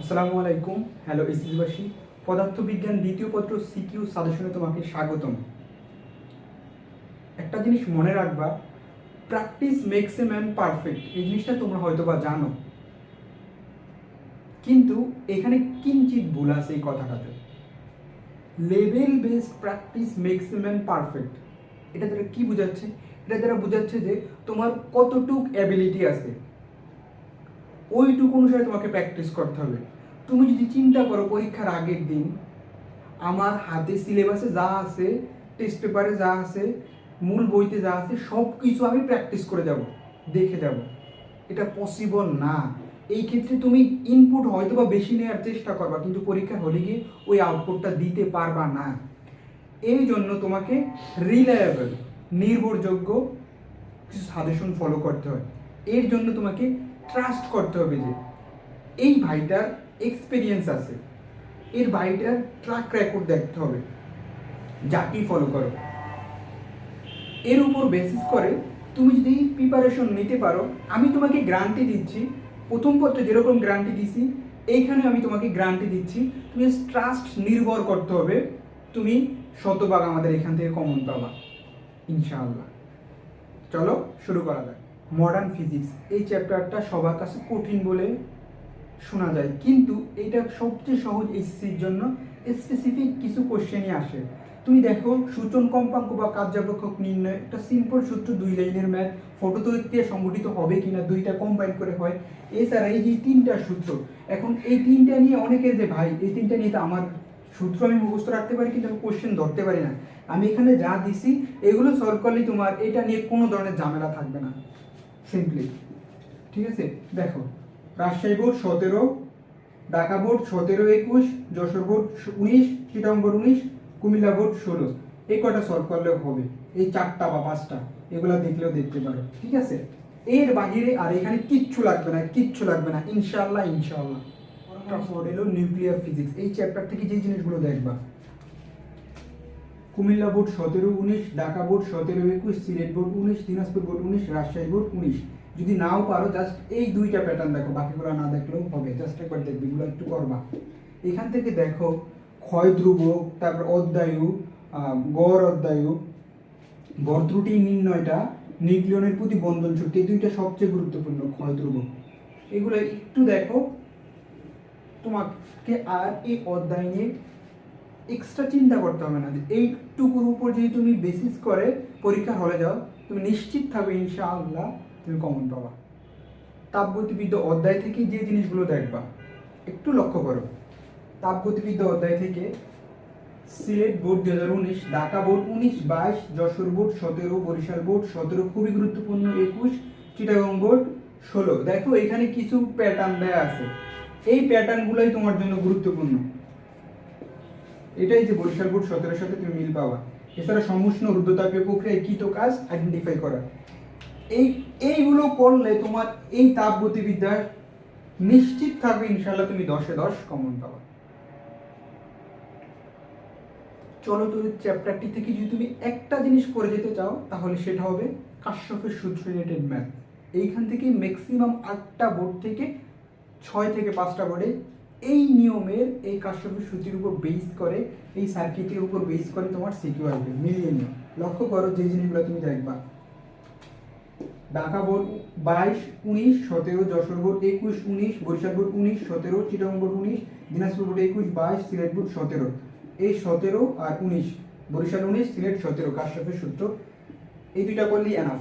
আসসালামু আলাইকুম। হ্যালো এসিসবাসী পদার্থবিজ্ঞান দ্বিতীয় পত্র সিকিউ সাজেশনে তোমাকে স্বাগতম। একটা জিনিস মনে রাখবা practice makes a man perfect এই জিনিসটা তোমরা হয়তো বা জানো। কিন্তু এখানে কিঞ্চিত ভুল আছে এই কথাটাতে। Level based practice makes a man perfect এটা দ্বারা কি বোঝাচ্ছে? এটা দ্বারা বোঝাচ্ছে যে তোমার কতটুক অ্যাবিলিটি আছে। ওইটুকু অনুসারে তোমাকে প্র্যাকটিস করতে হবে। তুমি যদি চিন্তা করো পরীক্ষার আগের দিন, আমার হাতে সিলেবাসে যা আছে টেস্ট পেপারে যা আছে, মূল বইতে যা আছে সব কিছু আমি প্র্যাকটিস করে যাব, দেখে যাব। এটা পসিবল না। এই ক্ষেত্রে তুমি ইনপুট হয়তো বা বেশি নেওয়ার চেষ্টা করবা, কিন্তু পরীক্ষা হলে গিয়ে ওই আউটপুটটা দিতে পারবা না। এই জন্য তোমাকে রিলায়েবল নির্ভরযোগ্য কিছু সাজেশন ফলো করতে হয়। এর জন্য তোমাকে ট্রাস্ট করতে হবে যে এই ভাইটার এক্সপিরিয়েন্স আছে। এর ভাইটার ট্র্যাক রেকর্ড দেখতে হবে। যাকেই ফলো করো। এর উপর বেসিস করে তুমি যদি প্রিপারেশন নিতে পারো, আমি তোমাকে গ্রান্টি দিচ্ছি, প্রথম পত্রে যেরকম গ্রান্টি দিছি, এইখানে আমি তোমাকে গ্রান্টি দিচ্ছি, তুমি ট্রাস্ট নির্ভর করতে হবে, তুমি শতভাগ আমাদের এখান থেকে কমন পাবা। ইনশাআল্লাহ। চলো, শুরু করা যাক। মডার্ন ফিজিক্স এই চ্যাপ্টারটা সবার কাছে কঠিন বলে শোনা যায়। কিন্তু এটা সবচেয়ে সহজ এসএসসির জন্য স্পেসিফিক কিছু কোশ্চেনই আসে। তুমি দেখো, সূচন, কম্পাঙ্ক বা কার্যাপেক্ষক নির্ণয়, একটা সিম্পল সূত্র, দুই লাইনের ম্যাথ ফটো তৈরিতে সংগঠিত হবে কিনা, দুইটা কম্বাইন করে হয়। এছাড়া এই যে তিনটা সূত্র, এখন এই তিনটা নিয়ে অনেকের যে ভাই, এই তিনটা নিয়ে তো আমার সূত্র আমি মুখস্থ রাখতে পারি, কিন্তু আমি কোশ্চেন ধরতে পারি না। আমি এখানে যা দিছি, এগুলো সলভ করলেই তোমার এটা নিয়ে কোনো ধরনের ঝামেলা থাকবে না। সিম্পলি ঠিক আছে? দেখো, রাজশাহী বোর্ড সতেরো, ঢাকা বোর্ড সতেরো, একুশ, যশোর বোর্ড উনিশ চিটাং উনিশ, কুমিল্লা বোর্ড ষোলো। এই কটা সলভ করলেও হবে? এই চারটা বা পাঁচটা, এগুলো দেখলেও দেখতে পারো। ঠিক আছে? এর বাহিরে আর এখানে কিচ্ছু লাগবে না, কিচ্ছু লাগবে না। ইনশাল্লাহ ইনশাল্লাহ এলো নিউক্লিয়ার ফিজিক্স এই চ্যাপ্টার থেকে যে জিনিসগুলো দেখবা কুমিল্লা বোর্ড সতেরো উনিশ, ঢাকা বোর্ড সতেরো একুশ, সিলেট বোর্ড উনিশ, দিনাজপুর বোর্ড উনিশ, রাজশাহী বোর্ড উনিশ। যদি নাও পারো জাস্ট এই দুইটা প্যাটার্ন দেখো, বাকিগুলো না দেখলেও হবে। জাস্ট একবার দেখবে, এগুলো একটু করবা। এখান থেকে দেখো, ক্ষয় ধ্রুব, তারপর অধ্যায়ু গড় অধ্যায়ু, গড় ত্রুটি নির্ণয়টা নিউক্লিয়নের প্রতি বন্ধন শক্তি, এই দুইটা সবচেয়ে গুরুত্বপূর্ণ ক্ষয় ধ্রুব। এগুলো একটু দেখো, তোমাকে আর এই অধ্যায় নিয়ে এক্সট্রা চিন্তা করতে হবে না যে এইটুকুর উপর যদি তুমি বেসিস করে পরীক্ষা হলে যাও, তুমি নিশ্চিত থাকবে ইনশাআল্লাহ তুমি কমন পাবা। তাপগতিবিদ্যা অধ্যায় থেকে যে জিনিসগুলো দেখবা, একটু লক্ষ্য করো। তাপগতিবিদ্যা অধ্যায় থেকে সিলেট বোর্ড দু হাজার উনিশ, ঢাকা বোর্ড উনিশ, বাইশ, যশোর বোর্ড সতেরো, বরিশাল বোর্ড সতেরো, খুবই গুরুত্বপূর্ণ একুশ, চিটাগং বোর্ড ষোলো। দেখো এখানে কিছু প্যাটার্ন দেয়া আছে। এই প্যাটার্নগুলোই তোমার জন্য গুরুত্বপূর্ণ। এটাই যে বরিশাল বোর্ড সতেরোর সাথে তুমি মিল পাওয়া। এছাড়া সমুষ্ণ রুদ্রতাপীয় প্রক্রিয়ায় কৃত কাজ আইডেন্টিফাই করা। এই, এইগুলো করলে তোমার এই তাপ গতিবিদ্যার নিশ্চিত থাকবে ইনশাল্লাহ তুমি দশে দশ কমন চলো তো চ্যাপ্টারটি থেকে যদি তুমি একটা জিনিস করে যেতে চাও, তাহলে সেটা হবে কাশ্যপের সূত্র রিলেটেড ম্যাথ এইখান থেকে ম্যাক্সিমাম আটটা বোর্ড থেকে ছয় থেকে পাঁচটা বোর্ডে এই নিয়মের এই কাশ্যপের সূত্রের উপর বেস করে, এই সার্কিটের উপর বেস করে তোমার সিকিউ আসবে মিলিয়ে নিও লক্ষ্য করো যে জিনিসগুলো তুমি দেখবা। ঢাকা বোর্ড বাইশ, উনিশ, সতেরো, যশোর বোর্ড একুশ, উনিশ, বরিশাল বোর্ড উনিশ, সতেরো চিটং বোর্ড উনিশ, দিনাজপুর বোর্ড একুশ, বাইশ, সিলেট বোর্ড সতেরো। এই সতেরো আর উনিশ, বরিশাল উনিশ, সিলেট সতেরো, কাশ্যপের সূত্র। এই দুইটা করলেই এনাফ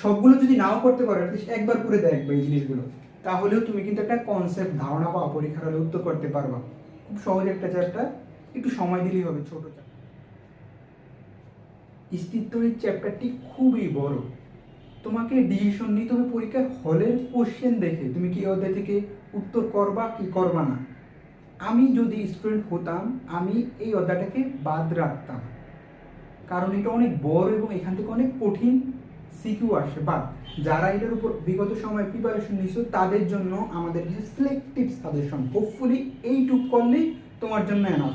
সবগুলো যদি নাও করতে পারো একবার করে দেখবে এই জিনিসগুলো। তাহলেও তুমি কিন্তু একটা কনসেপ্ট ধারণা পাওয়া পরীক্ষার হলে উত্তর করতে পারবা। খুব সহজ একটা চ্যাপ্টার একটু সময় দিলেই হবে ছোট স্থিত্যরির চ্যাপ্টারটি খুবই বড়। তোমাকে ডিসিশন নিতে হবে পরীক্ষার হলের কোশ্চেন দেখে। তুমি কি অধ্যায় থেকে উত্তর করবা কি করবা না? আমি যদি স্টুডেন্ট হতাম, আমি এই অধ্যায়টাকে বাদ রাখতাম। কারণ এটা অনেক বড় এবং এখান থেকে অনেক কঠিন। সিকিউ আসে বা যারা এটার উপর বিগত সময় প্রিপারেশন নিছো তাদের জন্য আমাদের কিছু সিলেক্টিভ সাজেশন হোপফুলি এইটুক করলেই তোমার জন্য এনাফ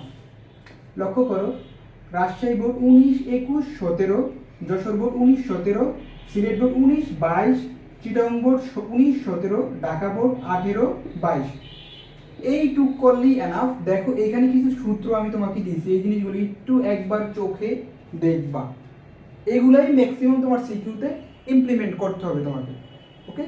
লক্ষ্য করো, রাজশাহী বোর্ড উনিশ, একুশ, সতেরো, যশোর বোর্ড উনিশ, সতেরো, সিলেট বোর্ড উনিশ, বাইশ চিটং বোর্ড উনিশ, সতেরো, ঢাকা বোর্ড আঠেরো, বাইশ। এইটুক করলেই এনাফ দেখো, এখানে কিছু সূত্র আমি তোমাকে দিয়েছি, এই জিনিসগুলি একটু একবার চোখে দেখবা। এগুলাই ম্যাক্সিমাম তোমার সিকিউতে ইমপ্লিমেন্ট করতে হবে তোমাকে ওকে